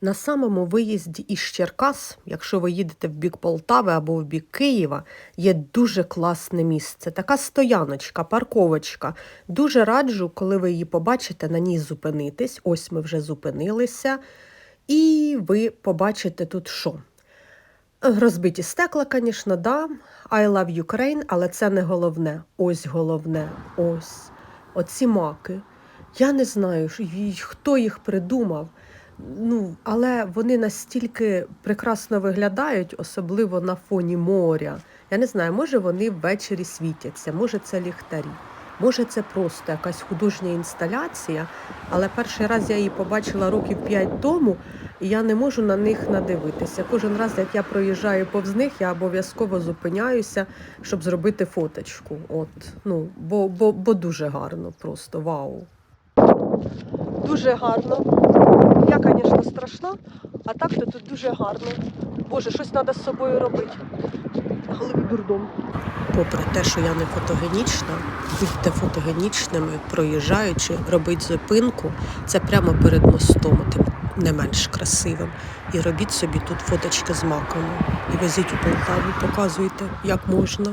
На самому виїзді із Черкас, якщо ви їдете в бік Полтави або в бік Києва, є дуже класне місце. Така стояночка, парковочка. Дуже раджу, коли ви її побачите, на ній зупинитись. Ось ми вже зупинилися. І ви побачите тут що? Розбиті стекла, звісно, да. I love Ukraine, але це не головне. Ось головне. Ось. Оці маки. Я не знаю, хто їх придумав. Ну, але вони настільки прекрасно виглядають, особливо на фоні моря. Я не знаю, може вони ввечері світяться, може це ліхтарі, може це просто якась художня інсталяція. Але перший раз я її побачила років п'ять тому, і я не можу на них надивитися. Кожен раз, як я проїжджаю повз них, я обов'язково зупиняюся, щоб зробити фоточку. От, ну, бо, бо, бо дуже гарно, просто вау. Дуже гарно. Страшна, а так то тут дуже гарно. Боже, щось треба з собою робити. Голові дурдом. Попри те, що я не фотогенічна, будьте фотогенічними, проїжджаючи, робіть зупинку. Це прямо перед мостом, тим не менш красивим. І робіть собі тут фоточки з маками. І везіть у Полтаву, показуйте, як можна.